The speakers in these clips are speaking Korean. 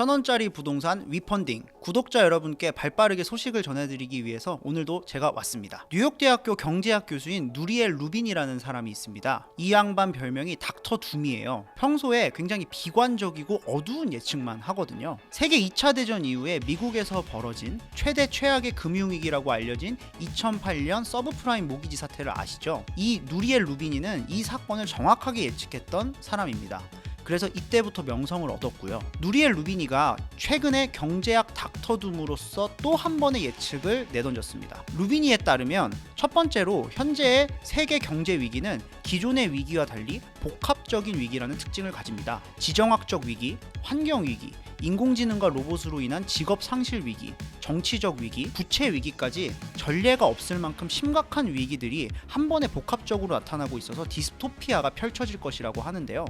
천원짜리 부동산 위펀딩 구독자 여러분께 발빠르게 소식을 전해드리기 위해서 오늘도 제가 왔습니다. 뉴욕대학교 경제학 교수인 누리엘 루빈이라는 사람이 있습니다. 이 양반 별명이 닥터 둠이에요. 평소에 굉장히 비관적이고 어두운 예측만 하거든요. 세계 2차 대전 이후에 미국에서 벌어진 최대 최악의 금융위기라고 알려진 2008년 서브프라임 모기지 사태를 아시죠? 이 누리엘 루빈이는 이 사건을 정확하게 예측했던 사람입니다. 그래서 이때부터 명성을 얻었고요. 누리엘 루비니가 최근에 경제학 닥터둠으로서 또한 번의 예측을 내던졌습니다. 루비니에 따르면 첫 번째로 현재의 세계 경제 위기는 기존의 위기와 달리 복합적인 위기라는 특징을 가집니다. 지정학적 위기, 환경 위기, 인공지능과 로봇으로 인한 직업 상실 위기, 정치적 위기, 부채 위기까지 전례가 없을 만큼 심각한 위기들이 한 번에 복합적으로 나타나고 있어서 디스토피아가 펼쳐질 것이라고 하는데요.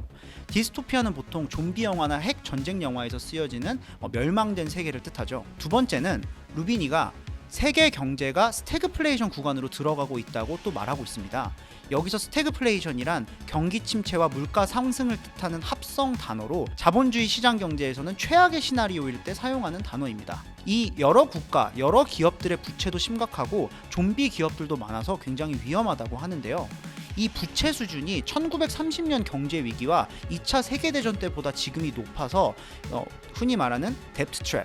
디스토피아는 보통 좀비 영화나 핵 전쟁 영화에서 쓰여지는 어, 멸망된 세계를 뜻하죠. 두 번째는 루비니가 세계 경제가 스태그플레이션 구간으로 들어가고 있다고 또 말하고 있습니다. 여기서 스태그플레이션이란 경기 침체와 물가 상승을 뜻하는 합성 단어로 자본주의 시장 경제에서는 최악의 시나리오일 때 사용하는 단어입니다. 이 여러 국가, 여러 기업들의 부채도 심각하고 좀비 기업들도 많아서 굉장히 위험하다고 하는데요. 이 부채 수준이 1930년 경제 위기와 2차 세계 대전 때보다 지금이 높아서 어, 흔히 말하는 뎁트 트랩,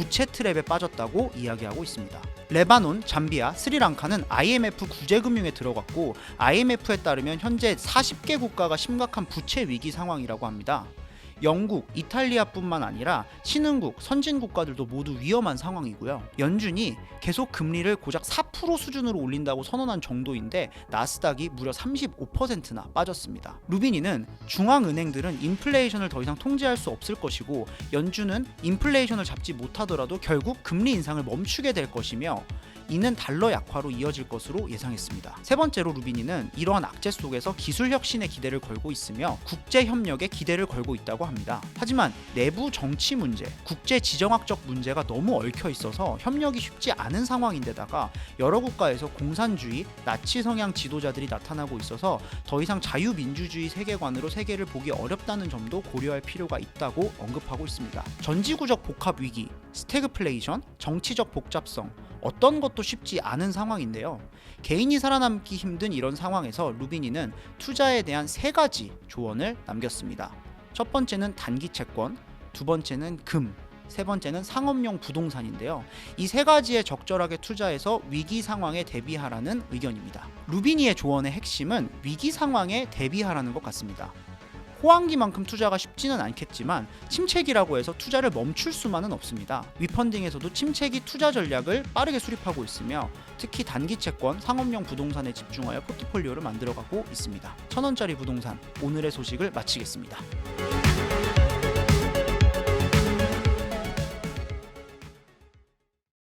부채 트랩에 빠졌다고 이야기하고 있습니다. 레바논, 잠비아, 스리랑카는 IMF 구제금융에 들어갔고 IMF에 따르면 현재 40개 국가가 심각한 부채 위기 상황이라고 합니다. 영국, 이탈리아뿐만 아니라 신흥국, 선진 국가들도 모두 위험한 상황이고요. 연준이 계속 금리를 고작 4% 수준으로 올린다고 선언한 정도인데 나스닥이 무려 35%나 빠졌습니다. 루비니는 중앙은행들은 인플레이션을 더 이상 통제할 수 없을 것이고 연준은 인플레이션을 잡지 못하더라도 결국 금리 인상을 멈추게 될 것이며 이는 달러 약화로 이어질 것으로 예상했습니다. 세 번째로 루비니는 이러한 악재 속에서 기술 혁신에 기대를 걸고 있으며 국제 협력에 기대를 걸고 있다고 합니다. 하지만 내부 정치 문제, 국제 지정학적 문제가 너무 얽혀 있어서 협력이 쉽지 않은 상황인데다가 여러 국가에서 공산주의, 나치 성향 지도자들이 나타나고 있어서 더 이상 자유민주주의 세계관으로 세계를 보기 어렵다는 점도 고려할 필요가 있다고 언급하고 있습니다. 전지구적 복합 위기, 스태그플레이션, 정치적 복잡성, 어떤 것도 쉽지 않은 상황인데요. 개인이 살아남기 힘든 이런 상황에서 루비니는 투자에 대한 세 가지 조언을 남겼습니다. 첫 번째는 단기 채권, 두 번째는 금, 세 번째는 상업용 부동산인데요. 이 세 가지에 적절하게 투자해서 위기 상황에 대비하라는 의견입니다. 루비니의 조언의 핵심은 위기 상황에 대비하라는 것 같습니다. 호황기만큼 투자가 쉽지는 않겠지만 침체기라고 해서 투자를 멈출 수만은 없습니다. 위펀딩에서도 침체기 투자 전략을 빠르게 수립하고 있으며 특히 단기 채권, 상업용 부동산에 집중하여 포트폴리오를 만들어가고 있습니다. 천 원짜리 부동산 오늘의 소식을 마치겠습니다.